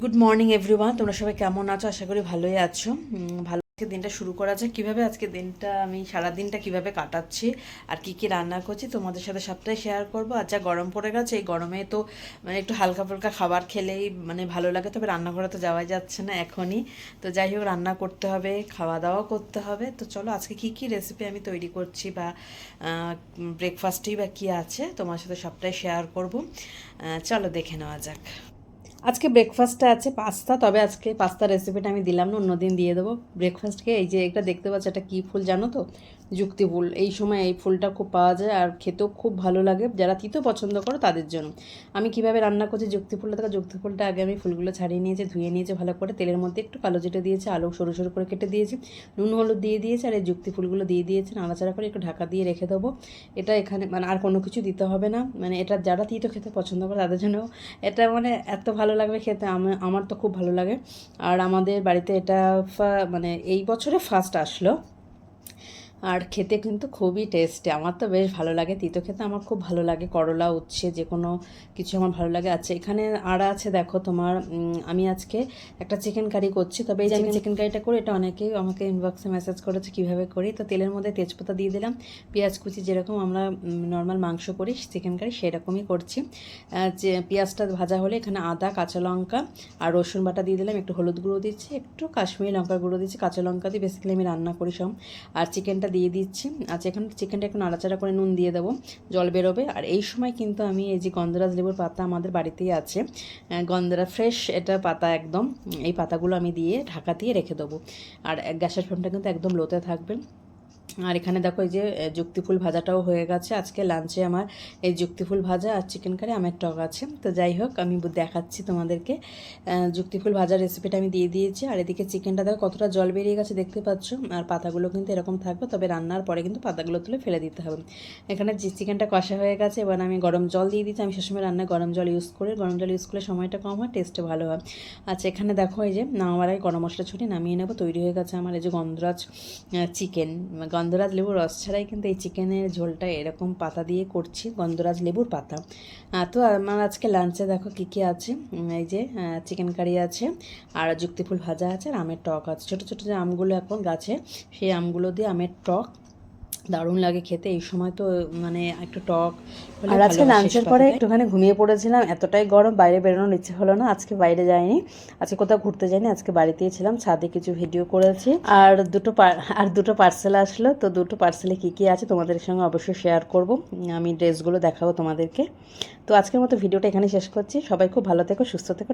Good morning everyone তোমরা সবাই কেমন আছো? আশা করি ভালোই আছো। ভালো আজকে দিনটা শুরু করা যাক। কীভাবে আজকে দিনটা, আমি সারা দিনটা কীভাবে কাটাচ্ছি আর কি কি রান্না করছি তোমাদের সাথে সবটাই শেয়ার করব। আর যা গরম পড়ে গেছে, এই গরমে তো মানে একটু হালকা ফুলকা খাবার খেলেই মানে ভালো লাগে। তবে রান্নাঘরে তো যাওয়াই যাচ্ছে না এখনই। তো যাই হোক, রান্না করতে হবে, খাওয়া দাওয়া করতে হবে। তো চলো, আজকে কি কি রেসিপি আমি তৈরি করছি বা ব্রেকফাস্টেই বা কী আছে, তোমার সাথে সবটাই শেয়ার করব। চলো, দেখে নেওয়া যাক। আজকে ব্রেকফাস্টটা আছে পাস্তা তবে আজকে পাস্তা রেসিপিটা আমি দিলাম না, অন্যদিন দিয়ে দেবো। ব্রেকফাস্টকে এই যে এটা দেখতে পাচ্ছ, এটা কী ফুল জানো তো? যুক্তি ফুল। এই সময় এই ফুলটা খুব পাওয়া যায় আর খেতেও খুব ভালো লাগে। যারা তিতো পছন্দ করো, তাদের জন্য। আমি কীভাবে রান্না করছি যুক্তি ফুলটা থেকে যুক্তি ফুলটা আগে আমি ফুলগুলো ছাড়িয়ে নিয়েছি, ধুয়ে নিয়েছি ভালো করে। তেলের মধ্যে একটু কালো জিরে দিয়েছি, আলু সরু সরু করে কেটে দিয়েছি, নুন হলুদ দিয়ে দিয়েছি আর এই যুক্তি ফুলগুলো দিয়ে দিয়েছি। নাড়াচাড়া করে একটু ঢাকা দিয়ে রেখে দেবো। এটা এখানে মানে আর কোনো কিছু দিতে হবে না। মানে এটা যারা তিতো খেতে পছন্দ করে, তাদের জন্য এটা মানে এত ভালো লাগবে খেতে, আমি- আমার তো খুব ভালো লাগে। আর আমাদের বাড়িতে এটা মানে এই বছরে ফার্স্ট আসলো। আর খেতে কিন্তু খুবই টেস্টি আমার তো বেশ ভালো লাগে তিতো খেতে আমার খুব ভালো লাগে করলা উচ্ছে যে কোনো কিছু আমার ভালো লাগে। আচ্ছা এখানে আর আছে দেখো তোমার আমি আজকে একটা চিকেন কারি করছি তবে এই যে আমি চিকেন কারিটা করি এটা অনেকেই আমাকে ইনবক্সে মেসেজ করেছে কীভাবে করি। তো তেলের মধ্যে তেজপাতা দিয়ে দিলাম পেঁয়াজ কুচি যেরকম আমরা নর্মাল মাংস করি চিকেন কারি সেরকমই করছি। যে পেঁয়াজটা ভাজা হলে এখানে আদা কাঁচা লঙ্কা আর রসুন বাটা দিয়ে দিলাম একটু হলুদ গুঁড়ো দিচ্ছি একটু কাশ্মীরি লঙ্কার গুঁড়ো দিচ্ছি কাঁচা লঙ্কা দিয়ে বেসিক্যালি আমি রান্না করি সব। আর চিকেনটা দিয়ে দিচ্ছি। আচ্ছা এখন চিকেনটা একটু নাড়াচাড়া করে নুন দিয়ে দেবো। জল বেরোবে। আর এই সময় কিন্তু আমি এই যে গন্ধরাজ লেবুর পাতা আমাদের বাড়িতেই আছে গন্ধরা ফ্রেশ এটা পাতা একদম, এই পাতাগুলো আমি দিয়ে ঢাকা দিয়ে রেখে দেবো। আর গ্যাসের ফ্লেমটা কিন্তু একদম লোতে থাকবে। আর এখানে দেখো এই যে যুক্তিফুল ভাজাটাও হয়ে গেছে। আজকে লাঞ্চে আমার এই যুক্তিফুল ভাজা আর চিকেন কারি আমের টক আছে। তো যাই হোক, আমি দেখাচ্ছি তোমাদেরকে। যুক্তিফুল ভাজার রেসিপিটা আমি দিয়ে দিয়েছি। আর এদিকে চিকেনটা দেখো কতটা জল বেরিয়ে গেছে, দেখতে পাচ্ছ? আর পাতাগুলো কিন্তু এরকম থাকবে, তবে রান্নার পরে কিন্তু পাতাগুলো তুলে ফেলে দিতে হবে। এখানে যে চিকেনটা কষা হয়ে গেছে, এবার আমি গরম জল দিয়ে দিচ্ছি। আমি সবসময় রান্নায় গরম জল ইউজ করি। গরম জল ইউজ করলে সময়টা কম হয় টেস্টও ভালো হয়। আচ্ছা এখানে দেখো এই যে নামার আগে গরম মশলা ছুটি নামিয়ে নেব। তৈরি হয়ে গেছে আমার এই যে গন্ধরাজ চিকেন গন্ধরাজ লেবুর রস ছাড়াই কিন্তু এই চিকেনের ঝোলটা এরকম পাতা দিয়ে করছি, গন্ধরাজ লেবুর পাতা। তো আমার আজকে লাঞ্চে দেখো কী কী আছে? এই যে চিকেন কারি আছে, আর যুক্তিফুল ভাজা আছে, আর আমের টক আছে। ছোটো ছোটো যে আমগুলো এখন গাছে, সেই আমগুলো দিয়ে আমের টক দারুণ লাগে খেতে। এই সময় তো মানে একটু টক আর আজকে লাঞ্চের পরে একটুখানি ঘুমিয়ে পড়েছিলাম এতটাই গরম বাইরে বেরোনোর ইচ্ছে হলো না আজকে বাইরে যাইনি আজকে কোথাও ঘুরতে যাইনি আজকে বাড়িতেই ছিলাম ছাদে কিছু ভিডিও করেছি। আর দুটো আর দুটো পার্সেল আসলো তো দুটো পার্সেলে কী কী আছে তোমাদের সঙ্গে অবশ্যই শেয়ার করব আমি ড্রেসগুলো দেখাবো তোমাদেরকে। তো আজকের মতো ভিডিওটা এখানে শেষ করছি সবাই খুব ভালো থেকো সুস্থ থেকো